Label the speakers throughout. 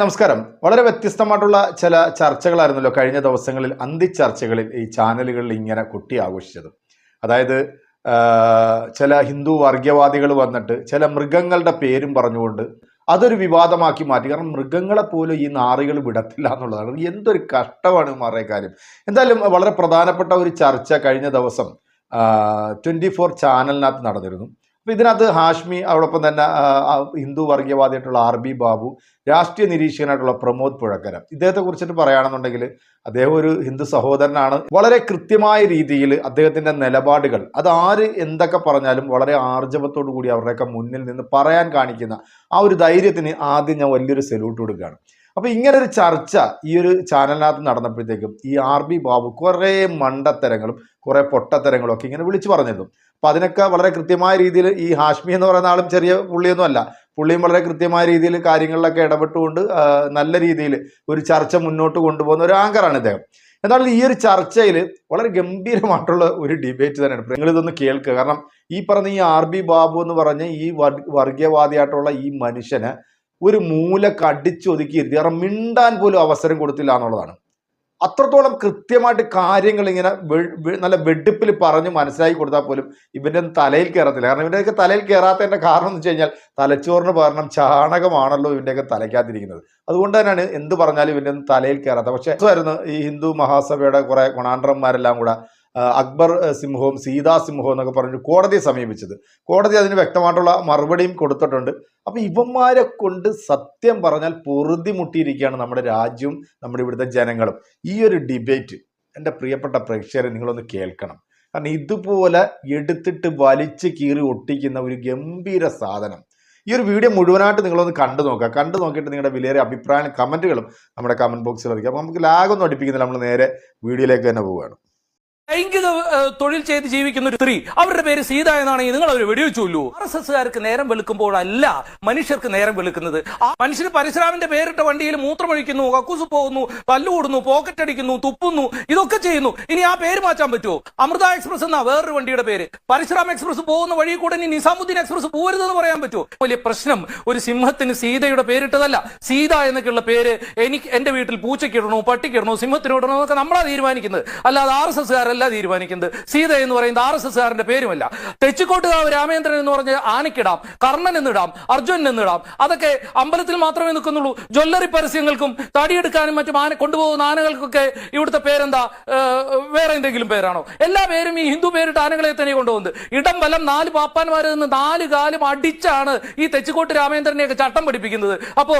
Speaker 1: നമസ്കാരം. വളരെ വ്യത്യസ്തമായിട്ടുള്ള ചില ചർച്ചകളായിരുന്നല്ലോ കഴിഞ്ഞ ദിവസങ്ങളിൽ അന്തി ചർച്ചകളിൽ ഈ ചാനലുകളിൽ ഇങ്ങനെ കുട്ടി ആഘോഷിച്ചത്. അതായത് ചില ഹിന്ദു വർഗീയവാദികൾ വന്നിട്ട് ചില മൃഗങ്ങളുടെ പേരും പറഞ്ഞുകൊണ്ട് അതൊരു വിവാദമാക്കി മാറ്റി. കാരണം മൃഗങ്ങളെ പോലും ഈ നാറികൾ വിടത്തില്ല എന്നുള്ളതാണ്. എന്തൊരു കഷ്ടമാണ് മാറിയ കാര്യം. എന്തായാലും വളരെ പ്രധാനപ്പെട്ട ഒരു ചർച്ച കഴിഞ്ഞ ദിവസം ട്വന്റി ഫോർ ചാനലിനകത്ത് നടന്നിരുന്നു. അപ്പോൾ ഇതിനകത്ത് ഹാഷ്മി അതോടൊപ്പം തന്നെ ഹിന്ദു വർഗീയവാദിയായിട്ടുള്ള ആർ ബി ബാബു രാഷ്ട്രീയ നിരീക്ഷകനായിട്ടുള്ള പ്രമോദ് പുഴക്കരം. ഇദ്ദേഹത്തെ കുറിച്ചിട്ട് പറയുകയാണെന്നുണ്ടെങ്കിൽ അദ്ദേഹം ഒരു ഹിന്ദു സഹോദരനാണ്. വളരെ കൃത്യമായ രീതിയിൽ അദ്ദേഹത്തിന്റെ നിലപാടുകൾ അത് ആര് എന്തൊക്കെ പറഞ്ഞാലും വളരെ ആർജവത്തോടു കൂടി അവരുടെയൊക്കെ മുന്നിൽ നിന്ന് പറയാൻ കാണിക്കുന്ന ആ ഒരു ധൈര്യത്തിന് ആദ്യം ഞാൻ വലിയൊരു സല്യൂട്ട് കൊടുക്കുകയാണ്. അപ്പൊ ഇങ്ങനെ ഒരു ചർച്ച ഈ ഒരു ചാനലിനകത്ത് നടന്നപ്പോഴത്തേക്കും ഈ ആർ ബി ബാബു കുറേ മണ്ടത്തരങ്ങളും കുറെ പൊട്ടത്തരങ്ങളും ഒക്കെ ഇങ്ങനെ വിളിച്ചു പറഞ്ഞിരുന്നു. അപ്പൊ അതിനൊക്കെ വളരെ കൃത്യമായ രീതിയിൽ ഈ ഹാഷ്മി എന്ന് പറയുന്ന ആളും ചെറിയ പുള്ളിയൊന്നും അല്ല. പുള്ളിയും വളരെ കൃത്യമായ രീതിയിൽ കാര്യങ്ങളിലൊക്കെ ഇടപെട്ടുകൊണ്ട് നല്ല രീതിയിൽ ഒരു ചർച്ച മുന്നോട്ട് കൊണ്ടുപോകുന്ന ഒരു ആങ്കറാണ് ഇദ്ദേഹം. എന്നാൽ ഈ ഒരു ചർച്ചയിൽ വളരെ ഗംഭീരമായിട്ടുള്ള ഒരു ഡിബേറ്റ് തന്നെയാണ്. നിങ്ങൾ ഇതൊന്ന് കേൾക്കുക. കാരണം ഈ പറഞ്ഞ ഈ ആർ ബി ബാബു എന്ന് പറഞ്ഞ ഈ വർ- വർഗീയവാദിയായിട്ടുള്ള ഈ മനുഷ്യന് ഒരു മൂലക്ക് അടിച്ചൊതുക്കി ഇരുത്തി കാരണം മിണ്ടാൻ പോലും അവസരം കൊടുത്തില്ല എന്നുള്ളതാണ്. അത്രത്തോളം കൃത്യമായിട്ട് കാര്യങ്ങൾ ഇങ്ങനെ നല്ല വെടിപ്പിൽ പറഞ്ഞ് മനസ്സിലാക്കി കൊടുത്താൽ പോലും ഇവന്റെ തലയിൽ കയറത്തില്ല. കാരണം ഇവന്റെയൊക്കെ തലയിൽ കയറാത്തതിന്റെ കാരണം എന്ന് വെച്ച് കഴിഞ്ഞാൽ തലച്ചോറിന് പകരം ചാണകമാണല്ലോ ഇവന്റെയൊക്കെ തലയ്ക്കകത്തിരിക്കുന്നത്. അതുകൊണ്ട് തന്നെയാണ് എന്ത് പറഞ്ഞാലും ഇവന്റെ തലയിൽ കയറാത്ത. പക്ഷേ ആയിരുന്നു ഈ ഹിന്ദു മഹാസഭയുടെ കുറേ കൊണാണ്ടർമാരെല്ലാം കൂടെ അക്ബർ സിംഹവും സീതാ സിംഹവും എന്നൊക്കെ പറഞ്ഞു കോടതിയെ സമീപിച്ചത്. കോടതി അതിന് വ്യക്തമായിട്ടുള്ള മറുപടിയും കൊടുത്തിട്ടുണ്ട്. അപ്പൊ ഇവന്മാരെ കൊണ്ട് സത്യം പറഞ്ഞാൽ പൊറുതി മുട്ടിയിരിക്കുകയാണ് നമ്മുടെ രാജ്യവും നമ്മുടെ ഇവിടുത്തെ ജനങ്ങളും. ഈ ഒരു ഡിബേറ്റ് എന്റെ പ്രിയപ്പെട്ട പ്രേക്ഷകരെ നിങ്ങളൊന്ന് കേൾക്കണം. കാരണം ഇതുപോലെ എടുത്തിട്ട് വലിച്ച് കീറി ഒട്ടിക്കുന്ന ഒരു ഗംഭീര സാധനം. ഈ ഒരു വീഡിയോ മുഴുവനായിട്ട് നിങ്ങളൊന്ന് കണ്ടു നോക്കുക. കണ്ടു നോക്കിയിട്ട് നിങ്ങളുടെ വിലയേറെ അഭിപ്രായങ്ങളും കമന്റുകളും നമ്മുടെ കമന്റ് ബോക്സിൽ അറിയിക്കാം അപ്പോൾ നമുക്ക് ലാഗൊന്നും അടിപ്പിക്കുന്നില്ല. നമ്മൾ നേരെ വീഡിയോയിലേക്ക് തന്നെ പോവുകയാണ്.
Speaker 2: ലൈംഗിക തൊഴിൽ ചെയ്ത് ജീവിക്കുന്ന ഒരു സ്ത്രീ അവരുടെ പേര് സീത എന്നാണെങ്കിൽ നിങ്ങൾ അവർ വെടിവെച്ചുള്ളൂ ആർ എസ് എസ്സുകാർക്ക് നേരം വെളുക്കുമ്പോഴല്ല മനുഷ്യർക്ക് നേരം വെളുക്കുന്നത്. ആ മനുഷ്യന് പരശുരാമിന്റെ പേരിട്ട വണ്ടിയിൽ മൂത്രമൊഴിക്കുന്നു കക്കൂസ് പോകുന്നു പല്ലുകൂടുന്നു പോക്കറ്റ് അടിക്കുന്നു തുപ്പുന്നു ഇതൊക്കെ ചെയ്യുന്നു. ഇനി ആ പേര് മാറ്റാൻ പറ്റുമോ അമൃത എക്സ്പ്രസ് എന്നാ വേറൊരു വണ്ടിയുടെ പേര്. പരശുരാം എക്സ്പ്രസ് പോകുന്ന വഴി കൂടെ ഇനി നിസാമുദ്ദീൻ എക്സ്പ്രസ് പോരുതെന്ന് പറയാൻ പറ്റുമോ വലിയ പ്രശ്നം. ഒരു സിംഹത്തിന് സീതയുടെ പേരിട്ടതല്ല. സീത എന്നൊക്കെയുള്ള പേര് എനിക്ക് എന്റെ വീട്ടിൽ പൂച്ചയ്ക്കിടണോ പട്ടിക്കിടണോ സിംഹത്തിനോടണോ എന്നൊക്കെ നമ്മളാണ് തീരുമാനിക്കുന്നത്. അല്ലാതെ ആർ എസ് എസ്കാരല്ല തീരുമാനിക്കുന്നത്. സീത എന്ന് പറയുന്നത് ആർ എസ് എസ്സുകാരന്റെ പേരുമല്ല. തെച്ചിക്കോട്ടുകാവ് രാമേന്ദ്രൻ എന്ന് പറഞ്ഞ് ആനക്കിടാം കർണൻ എന്നിടാം അർജുനൻ എന്നിടാം. അതൊക്കെ അമ്പലത്തിൽ മാത്രമേ നിൽക്കുന്നുള്ളൂ. ജ്വല്ലറി പരസ്യങ്ങൾക്കും തടിയെടുക്കാനും മറ്റും ആന കൊണ്ടുപോകുന്ന ആനകൾക്കൊക്കെ ഇവിടുത്തെ പേരെന്താ? വേറെ എന്തെങ്കിലും പേരാണോ? എല്ലാ പേരും ഈ ഹിന്ദു പേരിട്ട് ആനകളെ തന്നെ കൊണ്ടുപോകുന്നത്. ഇടം വലം നാല് പാപ്പാന്മാരിൽ നിന്ന് നാല് കാലും അടിച്ചാണ് ഈ തെച്ചിക്കോട്ട് രാമേന്ദ്രനെയൊക്കെ ചട്ടം പഠിപ്പിക്കുന്നത് അപ്പോ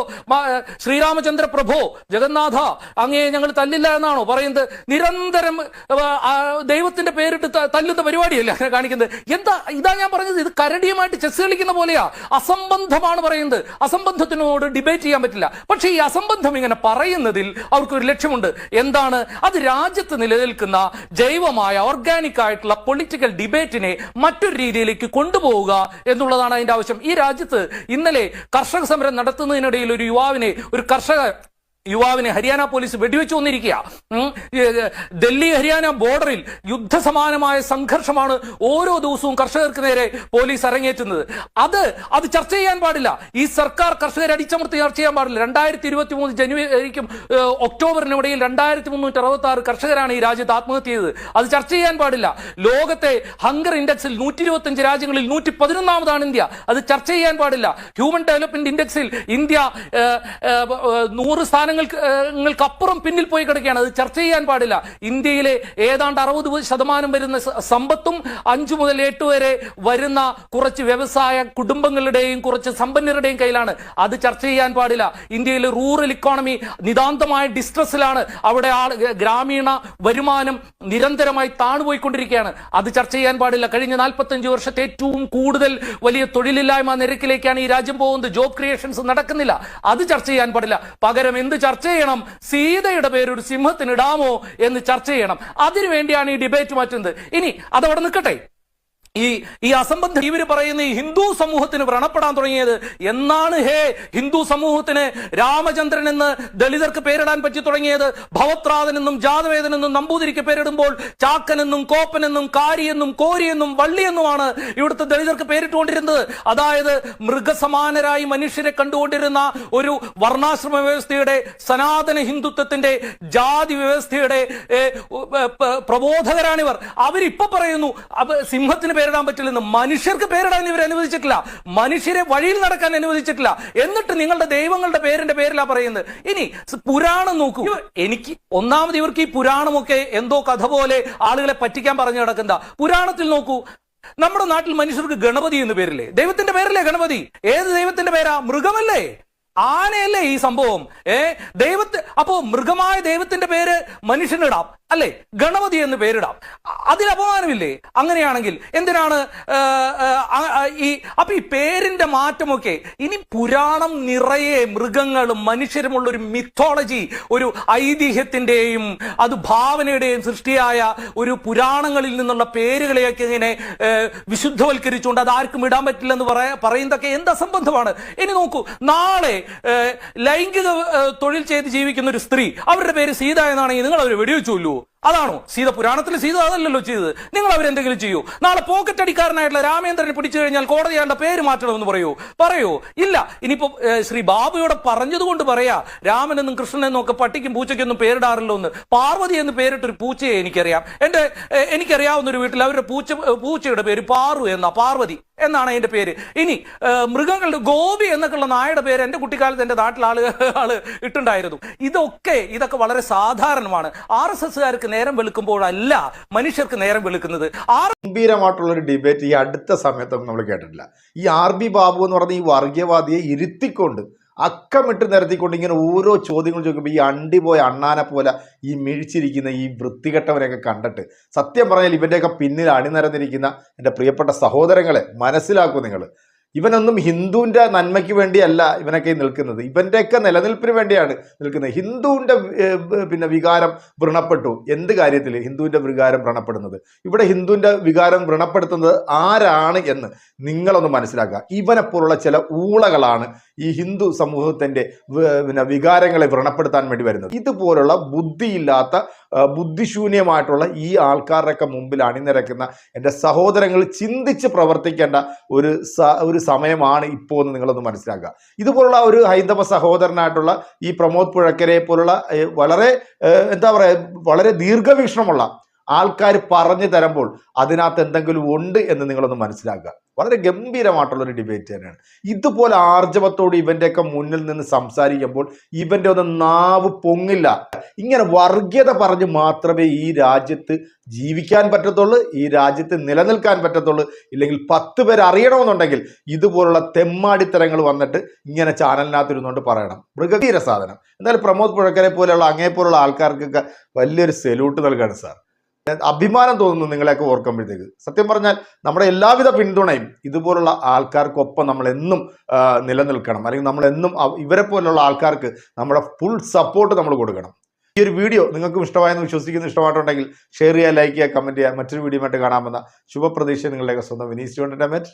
Speaker 2: ശ്രീരാമചന്ദ്ര പ്രഭോ ജഗന്നാഥ അങ്ങേ ഞങ്ങൾ തല്ലില്ല എന്നാണോ പറയുന്നത്? നിരന്തരം ദൈവത്തിന്റെ പേരിട്ട് തല്ലുന്ന പരിപാടിയല്ല അങ്ങനെ കാണിക്കുന്നത്? എന്താ ഇതാ ഞാൻ പറഞ്ഞത്? ഇത് കരടിയുമായിട്ട് ചെസ് കളിക്കുന്ന പോലെയാ. അസംബന്ധമാണ് പറയുന്നത്. അസംബന്ധത്തിനോട് ഡിബേറ്റ് ചെയ്യാൻ പറ്റില്ല. പക്ഷേ ഈ അസംബന്ധം ഇങ്ങനെ പറയുന്നതിൽ അവർക്കൊരു ലക്ഷ്യമുണ്ട്. എന്താണ്? അത് രാജ്യത്ത് നിലനിൽക്കുന്ന ജൈവമായ ഓർഗാനിക് ആയിട്ടുള്ള പൊളിറ്റിക്കൽ ഡിബേറ്റിനെ മറ്റൊരു രീതിയിലേക്ക് കൊണ്ടുപോവുക എന്നുള്ളതാണ് അതിന്റെ ആവശ്യം. ഈ രാജ്യത്ത് ഇന്നലെ കർഷക സമരം നടത്തുന്നതിനിടയിൽ ഒരു യുവാവിനെ ഒരു കർഷക യുവാവിനെ ഹരിയാന പോലീസ് വെടിവെച്ചു വന്നിരിക്കുക. ഡൽഹി ഹരിയാന ബോർഡറിൽ യുദ്ധസമാനമായ സംഘർഷമാണ് ഓരോ ദിവസവും കർഷകർക്ക് നേരെ പോലീസ് അരങ്ങേറ്റുന്നത്. അത് അത് ചർച്ച ചെയ്യാൻ പാടില്ല. ഈ സർക്കാർ കർഷകരെ അടിച്ചമർത്തി ചർച്ച ചെയ്യാൻ പാടില്ല. രണ്ടായിരത്തി ഇരുപത്തി മൂന്ന് ജനുവരിക്കും ഒക്ടോബറിനും ഒക്ടോബറിനിടയിൽ രണ്ടായിരത്തി മുന്നൂറ്റി അറുപത്തി ആറ് കർഷകരാണ് ഈ രാജ്യത്ത് ആത്മഹത്യ ചെയ്തത്. അത് ചർച്ച ചെയ്യാൻ പാടില്ല. ലോകത്തെ ഹംഗർ ഇൻഡെക്സിൽ നൂറ്റി ഇരുപത്തി അഞ്ച് രാജ്യങ്ങളിൽ നൂറ്റി പതിനൊന്നാമതാണ് ഇന്ത്യ. അത് ചർച്ച ചെയ്യാൻ പാടില്ല. ഹ്യൂമൻ ഡെവലപ്മെന്റ് ഇൻഡെക്സിൽ ഇന്ത്യ നൂറ് സ്ഥാനങ്ങൾക്ക് ഏ, ങ്ങൾക്കപ്പുറം പിന്നിൽ പോയി കിടക്കുകയാണ്. അത് ചർച്ച ചെയ്യാൻ പാടില്ല. ഇന്ത്യയിലെ ഏതാണ്ട് അറുപത് ശതമാനം വരുന്ന സമ്പത്തും അഞ്ചു മുതൽ എട്ട് വരെ വരുന്ന കുറച്ച് വ്യവസായ കുടുംബങ്ങളുടെയും കുറച്ച് സമ്പന്നരുടെയും കയ്യിലാണ്. അത് ചർച്ച ചെയ്യാൻ പാടില്ല. ഇന്ത്യയിലെ റൂറൽ ഇക്കോണമി നിതാന്തമായ ഡിസ്ട്രസ്സിലാണ്. അവിടെ ആൾ ഗ്രാമീണ വരുമാനം നിരന്തരമായി താണുപോയിക്കൊണ്ടിരിക്കുകയാണ്. അത് ചർച്ച ചെയ്യാൻ പാടില്ല. കഴിഞ്ഞ നാൽപ്പത്തഞ്ച് വർഷത്തെ ഏറ്റവും കൂടുതൽ വലിയ തൊഴിലില്ലായ്മ നിരക്കിലേക്കാണ് ഈ രാജ്യം പോകുന്നത്. ജോബ് ക്രിയേഷൻസ് നടക്കുന്നില്ല. അത് ചർച്ച ചെയ്യാൻ പാടില്ല. പകരം എന്ത് ചർച്ച ചെയ്യണം. സീതയുടെ പേര് ഒരു സിംഹത്തിന് ഇടാമോ എന്ന് ചർച്ച ചെയ്യണം. അതിനുവേണ്ടിയാണ് ഈ ഡിബേറ്റ് മാറ്റുന്നത്. ഇനി അതവിടെ നിൽക്കട്ടെ. ഈ ഈ അസംബന്ധ ഇവർ പറയുന്ന ഈ ഹിന്ദു സമൂഹത്തിന് വ്രണപ്പെടാൻ തുടങ്ങിയത് എന്നാണ് ഹേ ഹിന്ദു സമൂഹത്തിന് രാമചന്ദ്രൻ എന്ന് ദളിതർക്ക് പേരിടാൻ പറ്റി തുടങ്ങിയത്. ഭവത്രാതനെന്നും ജാതവേദനെന്നും നമ്പൂതിരിക്ക് പേരിടുമ്പോൾ ചാക്കനെന്നും കോപ്പനെന്നും കാരിയെന്നും കോരിയെന്നും വള്ളിയെന്നുമാണ് ഇവിടുത്തെ ദളിതർക്ക് പേരിട്ടുകൊണ്ടിരുന്നത്. അതായത് മൃഗസമാനരായി മനുഷ്യരെ കണ്ടുകൊണ്ടിരുന്ന ഒരു വർണാശ്രമ വ്യവസ്ഥയുടെ സനാതന ഹിന്ദുത്വത്തിന്റെ ജാതി വ്യവസ്ഥയുടെ പ്രബോധകരാണിവർ. അവരിപ്പൊ പറയുന്നു സിംഹത്തിന് പേരിടാൻ പറ്റില്ലെന്ന് മനുഷ്യർക്ക് പേരിടാൻ ഇവർ അനുവദിച്ചിട്ടില്ല. മനുഷ്യരെ വഴിയിൽ നടക്കാൻ അനുവദിച്ചിട്ടില്ല. എന്നിട്ട് നിങ്ങളുടെ ദൈവങ്ങളുടെ പേരിന്റെ പേരിലാ പറയുന്നത്. ഇനി പുരാണം നോക്കൂ. എനിക്ക് ഒന്നാമത് ഇവർക്ക് ഈ പുരാണമൊക്കെ എന്തോ കഥ പോലെ ആളുകളെ പറ്റിക്കാൻ പറഞ്ഞു കിടക്കുന്ന പുരാണത്തിൽ നോക്കൂ. നമ്മുടെ നാട്ടിൽ മനുഷ്യർക്ക് ഗണപതി എന്ന് പേരില്ലേ? ദൈവത്തിന്റെ പേരല്ലേ ഗണപതി? ഏത് ദൈവത്തിന്റെ പേരാ? മൃഗമല്ലേ? ആനയല്ലേ ഈ സംഭവം? ഏ? ദൈവത്തെ അപ്പോ മൃഗമായ ദൈവത്തിന്റെ പേര് മനുഷ്യനിടാം. അല്ലേ? ഗണപതി എന്ന് പേരിടാം. അതിൽ അപമാനമില്ലേ? അങ്ങനെയാണെങ്കിൽ എന്തിനാണ് ഈ അപ്പൊ ഈ പേരിന്റെ മാറ്റമൊക്കെ ഇനി പുരാണം നിറയെ മൃഗങ്ങളും മനുഷ്യരുമുള്ള ഒരു മിത്തോളജി ഒരു ഐതിഹ്യത്തിന്റെയും അത് ഭാവനയുടെയും സൃഷ്ടിയായ ഒരു പുരാണങ്ങളിൽ നിന്നുള്ള പേരുകളെയൊക്കെ ഇങ്ങനെ വിശുദ്ധവൽക്കരിച്ചുകൊണ്ട് അത് ആർക്കും ഇടാൻ പറ്റില്ലെന്ന് പറയ പറയുന്നതൊക്കെ എന്ത് അസംബന്ധമാണ്? ഇനി നോക്കൂ നാളെ ലൈംഗിക തൊഴിൽ ചെയ്ത് ജീവിക്കുന്ന ഒരു സ്ത്രീ അവരുടെ പേര് സീത എന്നാണെങ്കിൽ നിങ്ങൾ അവർ വെടിവെച്ചു കൊല്ലുവോ? അതാണോ? സീത പുരാണത്തിൽ സീത അതല്ലല്ലോ ചെയ്തത്. നിങ്ങൾ അവരെന്തെങ്കിലും ചെയ്യൂ. നാളെ പോക്കറ്റ് അടിക്കാരനായിട്ടുള്ള രാമേന്ദ്രനെ പിടിച്ചു കഴിഞ്ഞാൽ കോടതി അയാളുടെ പേര് മാറ്റണമെന്ന് പറയൂ. പറയൂ. ഇല്ല. ഇനിയിപ്പോ ശ്രീ ബാബുയോടെ പറഞ്ഞതുകൊണ്ട് പറയാ രാമനെന്നും കൃഷ്ണനെന്നും ഒക്കെ പട്ടിക്കും പൂച്ചയ്ക്കൊന്നും പേരിടാറില്ലോ എന്ന്. പാർവതി എന്ന് പേരിട്ടൊരു പൂച്ചയെ എനിക്കറിയാം. എന്റെ എനിക്കറിയാവുന്ന ഒരു വീട്ടിൽ അവരുടെ പൂച്ച പൂച്ചയുടെ പേര് പാറു എന്നാ പാർവതി. എന്നാണ് അതിന്റെ പേര്. ഇനി മൃഗങ്ങളുടെ ഗോപി എന്നൊക്കെയുള്ള നായയുടെ പേര് എന്റെ കുട്ടിക്കാലത്ത് എന്റെ നാട്ടിൽ ആൾ ആൾ ഇട്ടുണ്ടായിരുന്നു. ഇതൊക്കെ ഇതൊക്കെ വളരെ സാധാരണമാണ്. ആർ എസ് എസ്സുകാർക്ക് നേരം വെളുക്കുമ്പോഴല്ല മനുഷ്യർക്ക് നേരം വെളുക്കുന്നത്. ആർ
Speaker 1: ഗംഭീരമായിട്ടുള്ള ഒരു ഡിബേറ്റ് ഈ അടുത്ത സമയത്തൊന്നും നമ്മൾ കേട്ടിട്ടില്ല. ഈ ആർ ബി ബാബു എന്ന് പറഞ്ഞ ഈ വർഗീയവാദിയെ ഇരുത്തിക്കൊണ്ട് അക്കമിട്ട് നിരത്തിക്കൊണ്ട് ഇങ്ങനെ ഓരോ ചോദ്യങ്ങൾ ചോദിക്കുമ്പോൾ ഈ അണ്ടി പോയ അണ്ണാനെ പോലെ ഈ മിഴിച്ചിരിക്കുന്ന ഈ വൃത്തികെട്ടവരെയൊക്കെ കണ്ടിട്ട് സത്യം പറഞ്ഞാൽ ഇവന്റെയൊക്കെ പിന്നിൽ അണിനിരന്നിരിക്കുന്ന എന്റെ പ്രിയപ്പെട്ട സഹോദരങ്ങളെ മനസ്സിലാക്കൂ നിങ്ങൾ ഇവനൊന്നും ഹിന്ദുവിന്റെ നന്മയ്ക്ക് വേണ്ടിയല്ല ഇവനൊക്കെ നിൽക്കുന്നത്. ഇവന്റെയൊക്കെ നിലനിൽപ്പിന് വേണ്ടിയാണ് നിൽക്കുന്നത്. ഹിന്ദുവിന്റെ പിന്നെ വികാരം വ്രണപ്പെട്ടു. എന്ത് കാര്യത്തിൽ ഹിന്ദുവിന്റെ വികാരം വ്രണപ്പെടുന്നത്? ഇവിടെ ഹിന്ദുവിന്റെ വികാരം വ്രണപ്പെടുത്തുന്നത് ആരാണ് എന്ന് നിങ്ങളൊന്ന് മനസ്സിലാക്കുക. ഇവനെപ്പോലുള്ള ചില ഊളകളാണ് ഈ ഹിന്ദു സമൂഹത്തിന്റെ പിന്നെ വികാരങ്ങളെ വ്രണപ്പെടുത്താൻ വേണ്ടി വരുന്നത്. ഇതുപോലുള്ള ബുദ്ധിയില്ലാത്ത ബുദ്ധിശൂന്യമായിട്ടുള്ള ഈ ആൾക്കാരുടെയൊക്കെ മുമ്പിൽ അണിനിരക്കുന്ന എന്റെ സഹോദരങ്ങൾ ചിന്തിച്ച് പ്രവർത്തിക്കേണ്ട ഒരു ഒരു സമയമാണ് ഇപ്പോൾ എന്ന് നിങ്ങളൊന്ന് മനസ്സിലാക്കുക. ഇതുപോലുള്ള ഒരു ഹൈന്ദവ സഹോദരനായിട്ടുള്ള ഈ പ്രമോദ് പുഴക്കരെ പോലുള്ള വളരെ എന്താ പറയുക വളരെ ദീർഘവീക്ഷണമുള്ള ആൾക്കാർ പറഞ്ഞു തരുമ്പോൾ അതിനകത്ത് എന്തെങ്കിലും ഉണ്ട് എന്ന് നിങ്ങളൊന്ന് മനസ്സിലാക്കുക. വളരെ ഗംഭീരമായിട്ടുള്ള ഒരു ഡിബേറ്റ് തന്നെയാണ്. ഇതുപോലെ ആർജവത്തോട് ഇവന്റെയൊക്കെ മുന്നിൽ നിന്ന് സംസാരിക്കുമ്പോൾ ഇവന്റെ ഒന്ന് നാവ് പൊങ്ങില്ല. ഇങ്ങനെ വർഗീയത പറഞ്ഞ് മാത്രമേ ഈ രാജ്യത്ത് ജീവിക്കാൻ പറ്റത്തുള്ളൂ ഈ രാജ്യത്ത് നിലനിൽക്കാൻ പറ്റത്തുള്ളൂ ഇല്ലെങ്കിൽ പത്ത് പേര് അറിയണമെന്നുണ്ടെങ്കിൽ ഇതുപോലുള്ള തെമ്മാടിത്തരങ്ങൾ വന്നിട്ട് ഇങ്ങനെ ചാനലിനകത്ത് ഇരുന്നുകൊണ്ട് പറയണം. മൃഗധീര സാധനം. എന്നാലും പ്രമോദ് പുഴക്കരെ പോലെയുള്ള അങ്ങേ പോലുള്ള ആൾക്കാർക്കൊക്കെ വലിയൊരു സെല്യൂട്ട് നൽകുകയാണ് സാർ. അഭിമാനം തോന്നുന്നു നിങ്ങളെയൊക്കെ ഓർക്കുമ്പോഴത്തേക്ക്. സത്യം പറഞ്ഞാൽ നമ്മുടെ എല്ലാവിധ പിന്തുണയും ഇതുപോലുള്ള ആൾക്കാർക്കൊപ്പം നമ്മൾ എന്നും നിലനിൽക്കണം. അല്ലെങ്കിൽ നമ്മൾ എന്നും ഇവരെ പോലുള്ള ആൾക്കാർക്ക് നമ്മുടെ ഫുൾ സപ്പോർട്ട് നമ്മൾ കൊടുക്കണം. ഈ ഒരു വീഡിയോ നിങ്ങൾക്കും ഇഷ്ടമായെന്ന് വിശ്വസിക്കുന്നു. ഇഷ്ടമായിട്ടുണ്ടെങ്കിൽ ഷെയർ ചെയ്യുക ലൈക്ക് ചെയ്യുക കമന്റ് ചെയ്യുക. മറ്റൊരു വീഡിയോ ആയിട്ട് കാണാമെന്ന ശുഭപ്രതീക്ഷ നിങ്ങളുടെയൊക്കെ സ്വന്തം വിനീസ് എന്റർടൈൻമെന്റ്